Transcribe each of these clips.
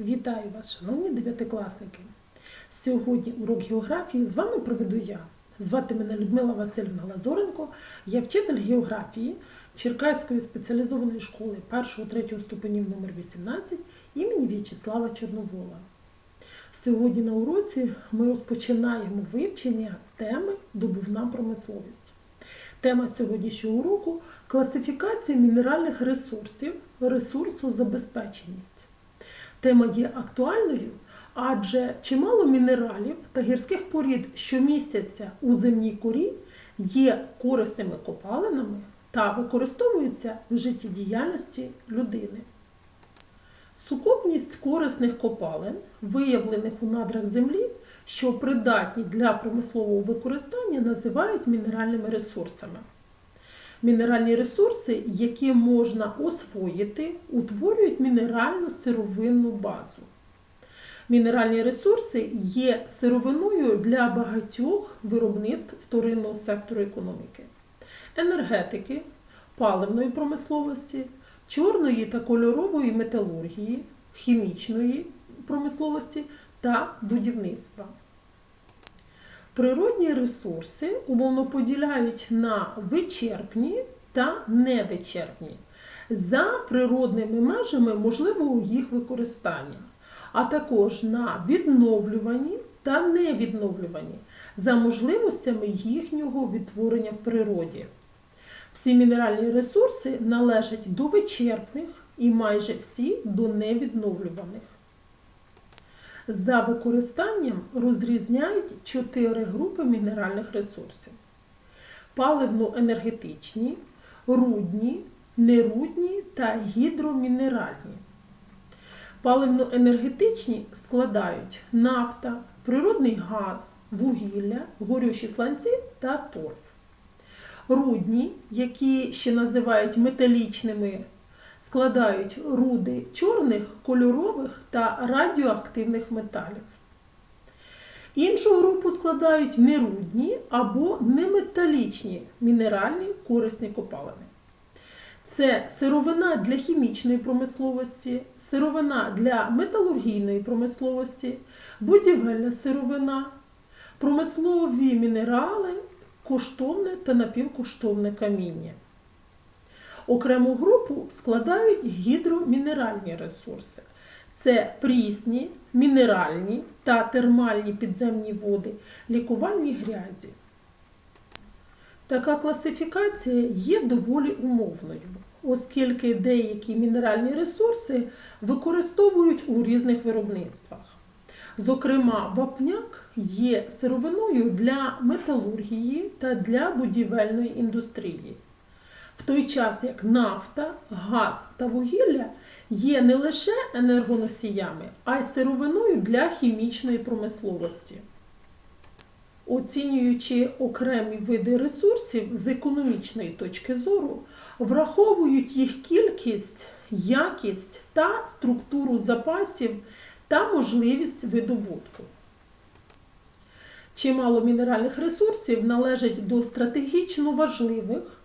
Вітаю вас, шановні дев'ятикласники! Сьогодні урок географії з вами проведу я. Звати мене Людмила Васильівна Лазоренко, я вчитель географії Черкаської спеціалізованої школи 1-3 ступенів номер 18 імені В'ячеслава Чорновола. Сьогодні на уроці ми розпочинаємо вивчення теми добувна промисловість. Тема сьогоднішнього уроку класифікація мінеральних ресурсів, ресурсозабезпеченість. Тема є актуальною, адже чимало мінералів та гірських порід, що містяться у земній корі, є корисними копалинами та використовуються в життєдіяльності людини. Сукупність корисних копалин, виявлених у надрах землі, що придатні для промислового використання, називають мінеральними ресурсами. Мінеральні ресурси, які можна освоїти, утворюють мінеральну сировинну базу. Мінеральні ресурси є сировиною для багатьох виробництв вторинного сектору економіки, енергетики, паливної промисловості, чорної та кольорової металургії, хімічної промисловості та будівництва. Природні ресурси умовно поділяють на вичерпні та невичерпні. За природними межами можливого їх використання, а також на відновлювані та невідновлювані за можливостями їхнього відтворення в природі. Всі мінеральні ресурси належать до вичерпних і майже всі до невідновлюваних. За використанням розрізняють чотири групи мінеральних ресурсів: паливно-енергетичні, рудні, нерудні та гідромінеральні. Паливно-енергетичні складають нафта, природний газ, вугілля, горючі сланці та торф. Рудні, які ще називають металічними складають руди чорних, кольорових та радіоактивних металів. Іншу групу складають нерудні або неметалічні мінеральні корисні копалини. Це сировина для хімічної промисловості, сировина для металургійної промисловості, будівельна сировина, промислові мінерали, коштовне та напівкоштовне каміння. Окрему групу складають гідромінеральні ресурси. Це прісні, мінеральні та термальні підземні води, лікувальні грязі. Така класифікація є доволі умовною, оскільки деякі мінеральні ресурси використовують у різних виробництвах. Зокрема, вапняк є сировиною для металургії та для будівельної індустрії. В той час як нафта, газ та вугілля є не лише енергоносіями, а й сировиною для хімічної промисловості. Оцінюючи окремі види ресурсів з економічної точки зору, враховують їх кількість, якість та структуру запасів та можливість видобутку. Чимало мінеральних ресурсів належать до стратегічно важливих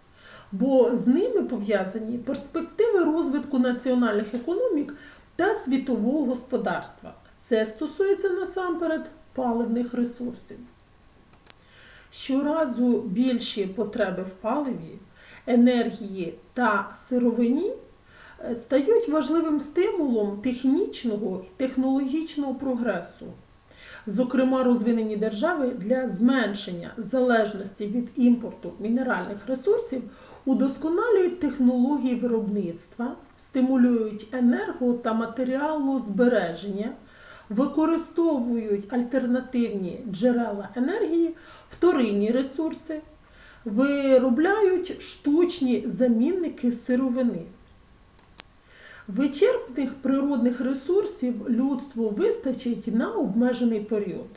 бо з ними пов'язані перспективи розвитку національних економік та світового господарства. Це стосується насамперед паливних ресурсів. Щоразу більші потреби в паливі, енергії та сировині е, стають важливим стимулом технічного і технологічного прогресу. Зокрема, розвинені держави для зменшення залежності від імпорту мінеральних ресурсів удосконалюють технології виробництва, стимулюють енерго та матеріалозбереження, використовують альтернативні джерела енергії, вторинні ресурси, виробляють штучні замінники сировини. Вичерпних природних ресурсів людству вистачить на обмежений період,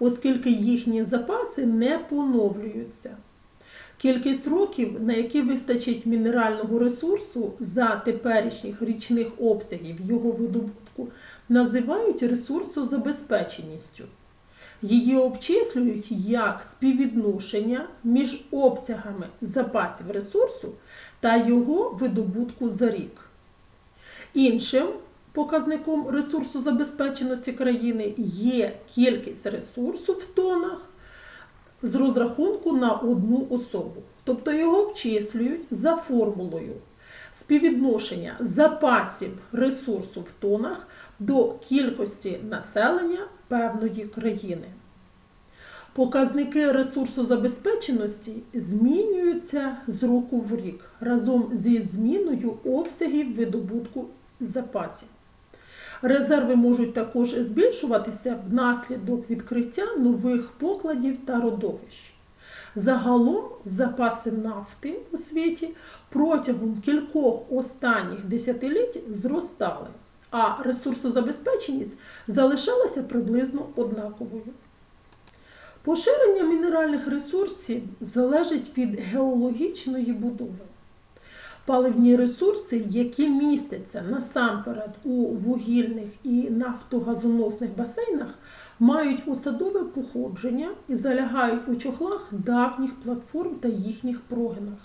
оскільки їхні запаси не поновлюються. Кількість років, на які вистачить мінерального ресурсу за теперішніх річних обсягів його видобутку, називають ресурсозабезпеченістю. Її обчислюють як співвідношення між обсягами запасів ресурсу та його видобутку за рік. Іншим показником ресурсозабезпеченості країни є кількість ресурсу в тонах з розрахунку на одну особу. Тобто його обчислюють за формулою співвідношення запасів ресурсу в тонах до кількості населення певної країни. Показники ресурсозабезпеченості змінюються з року в рік разом зі зміною обсягів видобутку запасів. Резерви можуть також збільшуватися внаслідок відкриття нових покладів та родовищ. Загалом запаси нафти у світі протягом кількох останніх десятиліть зростали, а ресурсозабезпеченість залишалася приблизно однаковою. Поширення мінеральних ресурсів залежить від геологічної будови. Паливні ресурси, які містяться насамперед у вугільних і нафтогазоносних басейнах, мають осадове походження і залягають у чохлах давніх платформ та їхніх прогинах.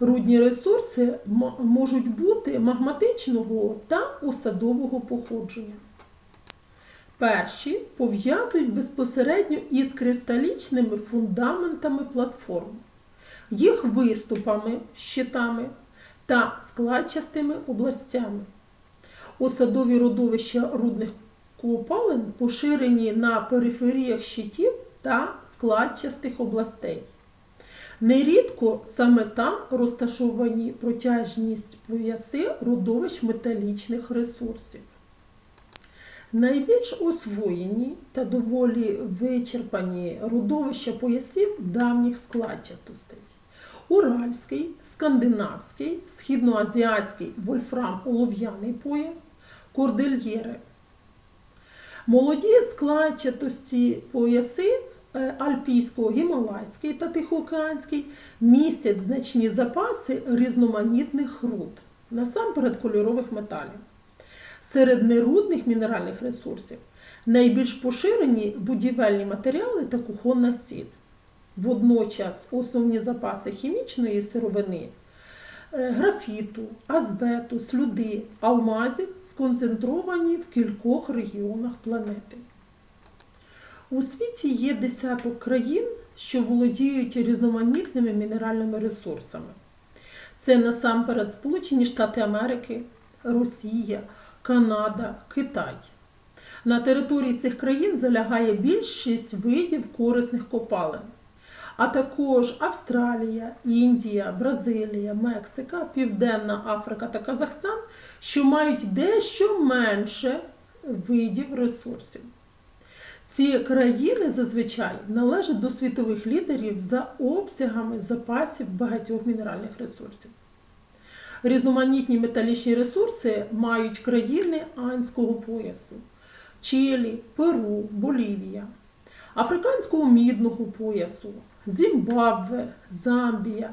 Рудні ресурси можуть бути магматичного та осадового походження. Перші пов'язують безпосередньо із кристалічними фундаментами платформ, їх виступами, щитами та складчастими областями. Осадові родовища рудних копалин поширені на периферіях щитів та складчастих областей. Нерідко саме там розташовані протяжність пояси родовищ металічних ресурсів. Найбільш освоєні та доволі вичерпані родовища поясів давніх складчатостей. Уральський, скандинавський, східноазіатський вольфрам олов'яний пояс, кордильєри. Молоді складчатості пояси е, альпійсько-гімалайський та тихоокеанський містять значні запаси різноманітних руд, насамперед кольорових металів. Серед нерудних мінеральних ресурсів найбільш поширені будівельні матеріали та кухонна сіль. Водночас основні запаси хімічної сировини, е, графіту, азбету, слюди, алмазів сконцентровані в кількох регіонах планети. У світі є десяток країн, що володіють різноманітними мінеральними ресурсами. Це насамперед Сполучені Штати Америки, Росія, Канада, Китай. На території цих країн залягає більшість видів корисних копалин, а також Австралія, Індія, Бразилія, Мексика, Південна Африка та Казахстан, що мають дещо менше видів ресурсів. Ці країни зазвичай належать до світових лідерів за обсягами запасів багатьох мінеральних ресурсів. Різноманітні металічні ресурси мають країни Анського поясу, Чилі, Перу, Болівія, Африканського мідного поясу, Зімбабве, Замбія,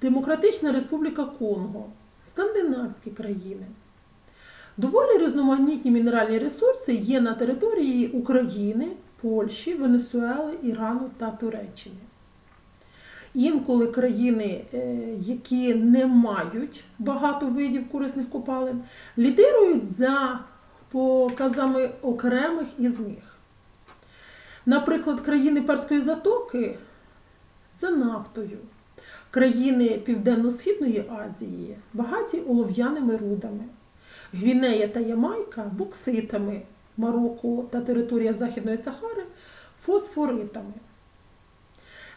Демократична Республіка Конго, Скандинавські країни. Доволі різноманітні мінеральні ресурси є на території України, Польщі, Венесуели, Ірану та Туреччини. Інколи країни, е, які не мають багато видів корисних копалин, лідирують за показами окремих із них. Наприклад, країни Перської затоки за нафтою, країни Південно-Східної Азії багаті олов'яними рудами, Гвінея та Ямайка бокситами, Марокко та територія Західної Сахари фосфоритами.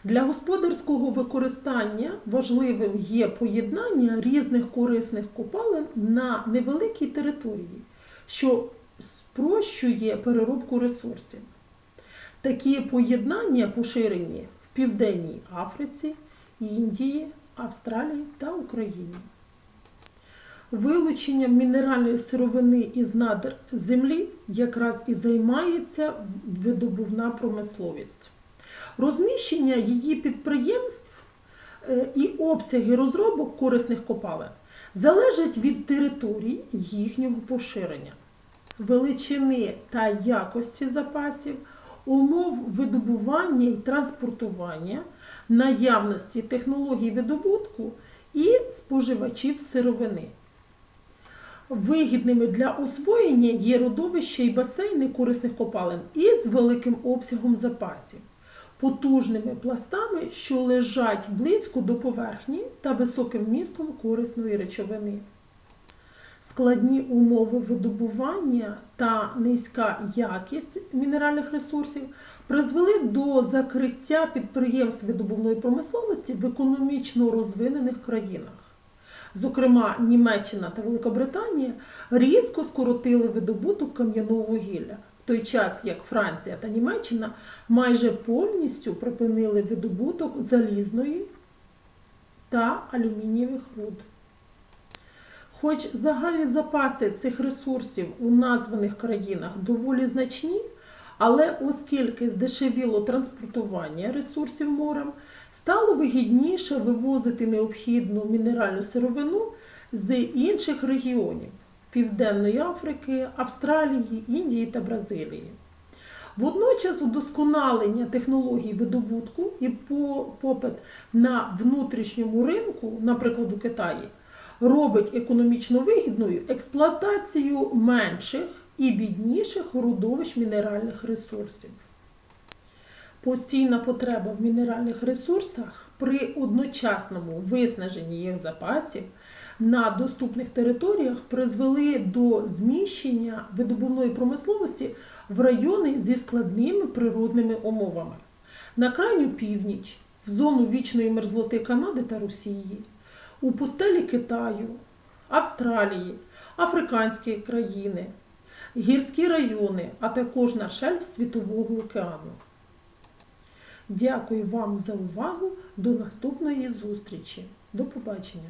Для господарського використання важливим є поєднання різних корисних копалин на невеликій території, що спрощує переробку ресурсів. Такі поєднання поширені в Південній Африці, Індії, Австралії та Україні. Вилученням мінеральної сировини із надр землі якраз і займається видобувна промисловість. Розміщення її підприємств е, і обсяги розробок корисних копалин залежать від територій їхнього поширення, величини та якості запасів, умов видобування і транспортування, наявності технологій видобутку і споживачів сировини. Вигідними для освоєння є родовища і басейни корисних копалин із великим обсягом запасів, потужними пластами, що лежать близько до поверхні та високим вмістом корисної речовини. Складні умови видобування та низька якість мінеральних ресурсів призвели до закриття підприємств видобувної промисловості в економічно розвинених країнах. Зокрема, Німеччина та Великобританія різко скоротили видобуток кам'яного вугілля, в той час як Франція та Німеччина майже повністю припинили видобуток залізної та алюмінієвих руд. Хоч загальні запаси цих ресурсів у названих країнах доволі значні, але оскільки здешевіло транспортування ресурсів морем, стало вигідніше вивозити необхідну мінеральну сировину з інших регіонів Південної Африки, Австралії, Індії та Бразилії. Водночас удосконалення технологій видобутку і по- попит на внутрішньому ринку, наприклад, у Китаї, робить економічно вигідною експлуатацію менших і бідніших родовищ мінеральних ресурсів. Постійна потреба в мінеральних ресурсах при одночасному виснаженні їх запасів на доступних територіях призвели до зміщення видобувної промисловості в райони зі складними природними умовами. На крайню північ, в зону вічної мерзлоти Канади та Росії, у пустелі Китаю, Австралії, африканські країни, гірські райони, а також на шельф Світового океану. Дякую вам за увагу. До наступної зустрічі. До побачення!